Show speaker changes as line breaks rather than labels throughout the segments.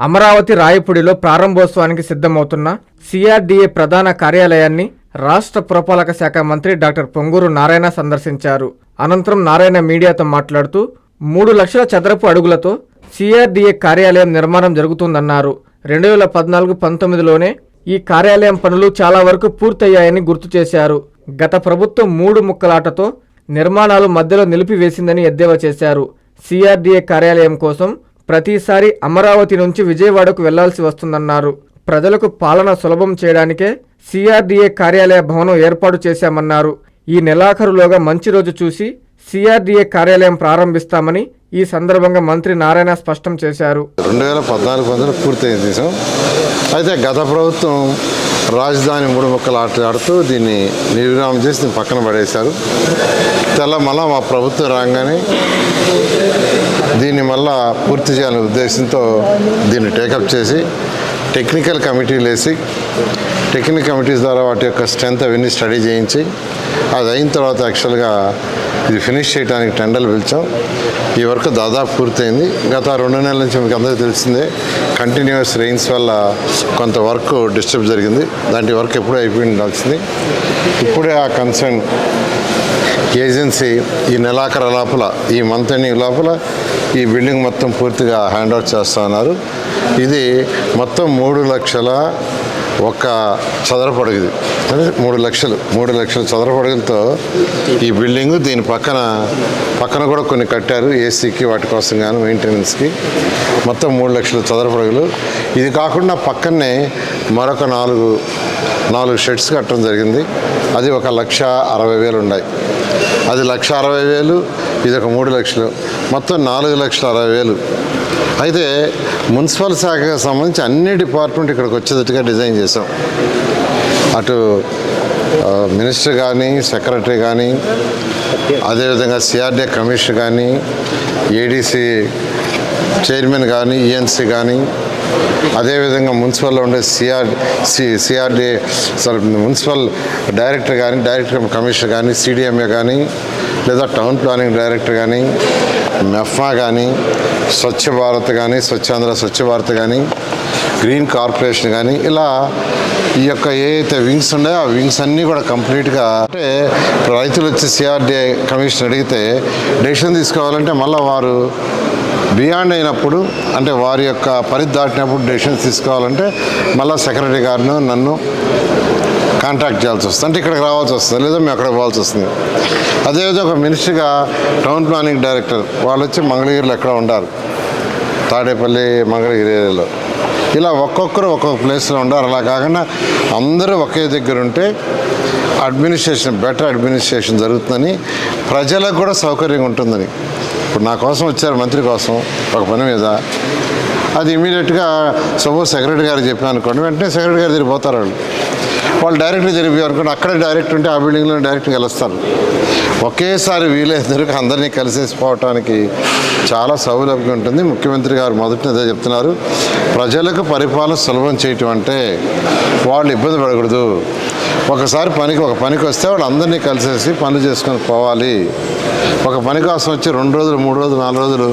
అమరావతి రాయపూడిలో ప్రారంభోత్సవానికి సిద్ధమవుతున్న సిఆర్డీఏ ప్రధాన కార్యాలయాన్ని రాష్ట్ర పురపాలక శాఖ మంత్రి డాక్టర్ పొంగూరు నారాయణ సందర్శించారు. అనంతరం నారాయణ మీడియాతో మాట్లాడుతూ మూడు లక్షల చదరపు అడుగులతో సిఆర్డీఏ కార్యాలయం నిర్మాణం జరుగుతుందన్నారు. రెండు వేల పద్నాలుగు పంతొమ్మిదిలోనే ఈ కార్యాలయం పనులు చాలా వరకు పూర్తయ్యాయని గుర్తు చేశారు. గత ప్రభుత్వం మూడు ముక్కలాటతో నిర్మాణాలు మధ్యలో నిలిపివేసిందని ఎద్దేవా చేశారు. సిఆర్డీఏ కార్యాలయం కోసం ప్రతిసారి అమరావతి నుంచి విజయవాడకు వెళ్ళాల్సి వస్తుందన్నారు. ప్రజలకు పాలన సులభం చేయడానికే సిఆర్డీఏ కార్యాలయ భవనం ఏర్పాటు చేశామన్నారు. ఈ నెలాఖరులోగా మంచి రోజు చూసి సిఆర్డీఏ కార్యాలయం ప్రారంభిస్తామని ఈ సందర్భంగా మంత్రి నారాయణ స్పష్టం చేశారు.
రెండు వేల పద్నాలుగు పంతొమ్మిది పూర్తయింది అయితే గత ప్రభుత్వం రాజధాని మూడు ముక్కలు ఆట ఆడుతూ దీన్ని నిర్విరామం చేసి దీన్ని పక్కన పడేశారు. తెల్ల మళ్ళా మా ప్రభుత్వం రాగానే దీన్ని మళ్ళా పూర్తి చేయాలనే ఉద్దేశంతో దీన్ని టేకప్ చేసి టెక్నికల్ కమిటీలు వేసి టెక్నికల్ కమిటీస్ ద్వారా వాటి యొక్క స్ట్రెంత్ అవన్నీ స్టడీ చేయించి అది అయిన తర్వాత యాక్చువల్గా ఇది ఫినిష్ చేయడానికి టెండర్లు పిలిచాం. ఈ వర్క్ దాదాపు పూర్తయింది. గత రెండు నెలల నుంచి మీకు అందరికీ తెలిసిందే కంటిన్యూస్ రెయిన్స్ వల్ల కొంత వర్క్ డిస్టర్బ్ జరిగింది. దాంట్లో వర్క్ ఎప్పుడూ అయిపోయి ఉండాల్సింది ఇప్పుడే ఆ కన్సర్న్ ఏజెన్సీ ఈ నెలాఖరు లోపల ఈ మంత్ ఎండింగ్ లోపల ఈ బిల్డింగ్ మొత్తం పూర్తిగా హ్యాండ్ ఓవర్ చేస్తా ఉన్నారు. ఇది మొత్తం మూడు లక్షల ఒక చదరపు అడుగుది అంటే మూడు లక్షలు మూడు లక్షల చదరపు అడుగులతో ఈ బిల్డింగ్ దీని పక్కన పక్కన కూడా కొన్ని కట్టారు ఏసీకి వాటి కోసం కానీ మెయింటెనెన్స్కి. మొత్తం మూడు లక్షల చదరపు అడుగులు ఇది కాకుండా పక్కనే మరొక నాలుగు నాలుగు షెడ్స్ కట్టడం జరిగింది. అది ఒక లక్ష అరవై వేలు ఉన్నాయి. అది లక్ష అరవై వేలు ఇది ఒక మూడు లక్షలు. మొత్తం నాలుగు లక్షల అరవై వేలు. అయితే మున్సిపల్ శాఖకు సంబంధించి అన్ని డిపార్ట్మెంట్ ఇక్కడికి వచ్చేటట్టుగా డిజైన్ చేసాం అటు మినిస్టర్ కానీ సెక్రటరీ కానీ అదేవిధంగా సిఆర్డీఏ కమిషనర్ కానీ ఏడీసీ చైర్మన్ కానీ ఈఎన్సీ కానీ అదేవిధంగా మున్సిపల్లో ఉండే CR C CRD sorry municipal director కానీ డైరెక్టర్ కమిషనర్ కానీ సిడిఎంఏ కానీ లేదా టౌన్ ప్లానింగ్ డైరెక్టర్ కానీ మెఫ్మా కానీ స్వచ్ఛ భారత్ కానీ స్వచ్ఛాంధ్ర స్వచ్ఛ భారత్ కానీ గ్రీన్ కార్పొరేషన్ కానీ ఇలా ఈ యొక్క ఏ అయితే వింగ్స్ ఉన్నాయో ఆ వింగ్స్ అన్నీ కూడా కంప్లీట్గా అంటే రైతులు వచ్చి సిఆర్డీఏ కమిషన్ అడిగితే డెసిషన్ తీసుకోవాలంటే మళ్ళీ వారు బియాండ్ అయినప్పుడు అంటే వారి యొక్క పరిధి దాటినప్పుడు డెసిషన్స్ తీసుకోవాలంటే మళ్ళీ సెక్రటరీ గారిను నన్ను కాంటాక్ట్ చేయాల్సి వస్తుంది. అంటే ఇక్కడికి రావాల్సి వస్తుంది లేదా మేము అక్కడ పోవాల్సి వస్తుంది. అదేవిధంగా ఒక మినిస్టర్గా టౌన్ ప్లానింగ్ డైరెక్టర్ వాళ్ళు వచ్చి మంగళగిరిలో ఎక్కడ ఉండారు. తాడేపల్లి మంగళగిరి ఏరియాలో. ఇలా ఒక్కొక్కరు ఒక్కొక్క ప్లేస్లో ఉండారు. అలా కాకుండా అందరూ ఒకే దగ్గర ఉంటే అడ్మినిస్ట్రేషన్ బెటర్ అడ్మినిస్ట్రేషన్ జరుగుతుందని ప్రజలకు కూడా సౌకర్యంగా ఉంటుందని. ఇప్పుడు నా కోసం వచ్చారు మంత్రి కోసం ఒక పని మీద. అది ఇమీడియట్గా సపోజ్ సెక్రటరీ గారు చెప్పాను అనుకోండి వెంటనే సెక్రటరీ గారు తిరిగిపోతారు వాళ్ళు. వాళ్ళు డైరెక్ట్గా జరిపి అక్కడే డైరెక్ట్ ఉంటే ఆ బిల్డింగ్లో డైరెక్ట్గా కలుస్తారు ఒకేసారి వీలైనందుకు అందరినీ కలిసేసి పోవటానికి చాలా సౌలభ్యం ఉంటుంది. ముఖ్యమంత్రి గారు మొదటి అదే చెప్తున్నారు. ప్రజలకు పరిపాలన సులభం చేయటం అంటే వాళ్ళు ఇబ్బంది పడకూడదు. ఒకసారి పనికి ఒక పనికి వస్తే వాళ్ళు అందరినీ కలిసేసి పనులు చేసుకొని పోవాలి. ఒక పని కోసం వచ్చి రెండు రోజులు మూడు రోజులు నాలుగు రోజులు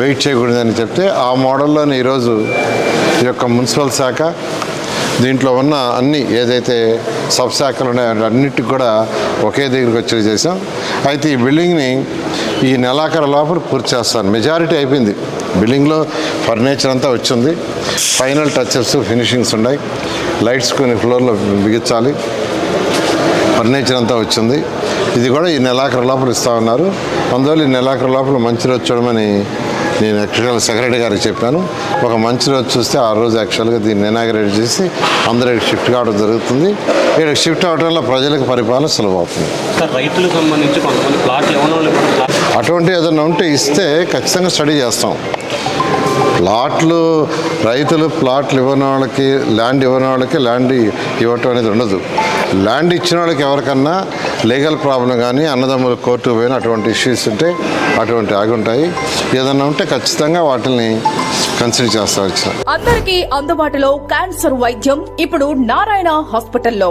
వెయిట్ చేయకూడదని చెప్తే ఆ మోడల్లోనే ఈరోజు ఈ యొక్క మున్సిపల్ శాఖ దీంట్లో ఉన్న అన్ని ఏదైతే సబ్ శాఖలు ఉన్నాయో అన్నిటికి కూడా ఒకే దగ్గరికి వచ్చి చేసాం అయితే ఈ బిల్డింగ్ని ఈ నెలాఖరు లోపల పూర్తి చేస్తాను. మెజారిటీ అయిపోయింది. బిల్డింగ్లో ఫర్నిచర్ అంతా వచ్చింది. ఫైనల్ టచెస్ ఫినిషింగ్స్ ఉన్నాయి. లైట్స్ కొన్ని ఫ్లోర్లో బిగించాలి. ఫర్నిచర్ అంతా వచ్చింది. ఇది కూడా ఈ నెలాఖరు లోపల ఇస్తా ఉన్నారు. అందువల్ల ఈ నెలాఖరు లోపల మంచి రోజు చూడమని నేను యాక్చువల్గా సెక్రటరీ గారికి చెప్పాను. ఒక మంచి రోజు చూస్తే ఆ రోజు యాక్చువల్గా దీన్ని ఇనాగరేట్ చేసి అందరూ షిఫ్ట్ కావడం జరుగుతుంది. ఇక్కడ షిఫ్ట్ అవడం వల్ల ప్రజలకు పరిపాలన సులభం అవుతుంది.
రైతులకు సంబంధించి కొంతమంది ప్లాట్లు
అటువంటి ఏదైనా ఉంటే ఇస్తే ఖచ్చితంగా స్టడీ చేస్తాం. ప్లాట్లు రైతులు ప్లాట్లు ఇవ్వని వాళ్ళకి ల్యాండ్ ఇవ్వని వాళ్ళకి ల్యాండ్ ఇవ్వటం అనేది ఉండదు. ల్యాండ్ ఇచ్చిన వాళ్ళకి ఎవరికన్నా లీగల్ ప్రాబ్లం కానీ అన్నదమ్ముల కోర్టు పోయిన అటువంటి ఇష్యూస్ ఉంటే అటువంటి ఆగి ఉంటాయి. ఏదన్నా ఉంటే ఖచ్చితంగా వాటిని కన్సిడర్ చేస్తా
అందరికీ అందుబాటులో క్యాన్సర్ వైద్యం ఇప్పుడు నారాయణ హాస్పిటల్లో.